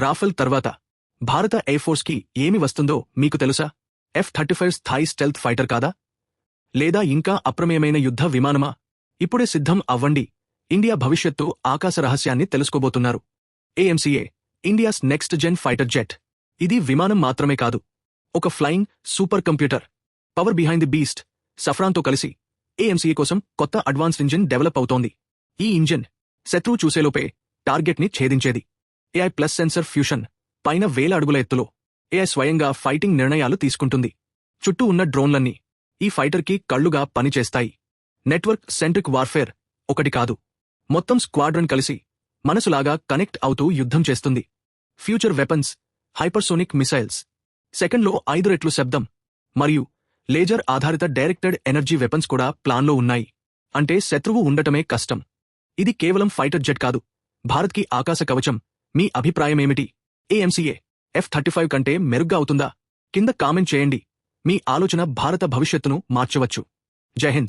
Rafale తర్వాత భారత ఎయిర్ఫోర్స్కి ఏమి వస్తుందో మీకు తెలుసా? ఎఫ్ థర్టీ ఫైవ్ స్థాయి స్టెల్త్ ఫైటర్ కాదా? లేదా ఇంకా అప్రమేయమైన యుద్ధ విమానమా? ఇప్పుడే సిద్ధం అవ్వండి. ఇండియా భవిష్యత్తు ఆకాశ రహస్యాన్ని తెలుసుకోబోతున్నారు. AMCA India's next gen fighter jet. ఇది విమానం మాత్రమే కాదు. ఒక flying super computer. Power behind the beast. సఫ్రాన్తో కలిసి ఏఎంసీఏ కోసం కొత్త అడ్వాన్స్డ్ ఇంజిన్ డెవలప్ అవుతోంది. ఈ ఇంజిన్ శత్రువు చూసేలోపే టార్గెట్ని ఛేదించేది. ఏఐ ప్లస్ సెన్సర్ ఫ్యూషన్ పైన వేల అడుగుల ఎత్తులో ఏఐ స్వయంగా ఫైటింగ్ నిర్ణయాలు తీసుకుంటుంది. చుట్టూ ఉన్న డ్రోన్లన్నీ ఈ ఫైటర్కి కళ్ళుగా పనిచేస్తాయి నెట్వర్క్ సెంట్రిక్ వార్ఫేర్ ఒకటి కాదు. మొత్తం స్క్వాడ్రన్ కలిసి మనసులాగా కనెక్ట్ అవుతూ యుద్ధం చేస్తుంది. ఫ్యూచర్ వెపన్స్ హైపర్సోనిక్ మిసైల్స్ సెకండ్లో ఐదు రెట్లు శబ్దం. మరియు లేజర్ ఆధారిత డైరెక్టెడ్ ఎనర్జీ వెపన్స్ కూడా ప్లాన్లో ఉన్నాయి. అంటే శత్రువు ఉండటమే కష్టం. ఇది కేవలం ఫైటర్ జెట్ కాదు. భారత్కి ఆకాశ కవచం. మీ అభిప్రాయమేమిటి? ఏఎంసీఏ ఎఫ్ థర్టీ ఫైవ్ కంటే మెరుగ్గా అవుతుందా? కింద కామెంట్ చేయండి. మీ ఆలోచన భారత భవిష్యత్తును మార్చవచ్చు. జై హింద్.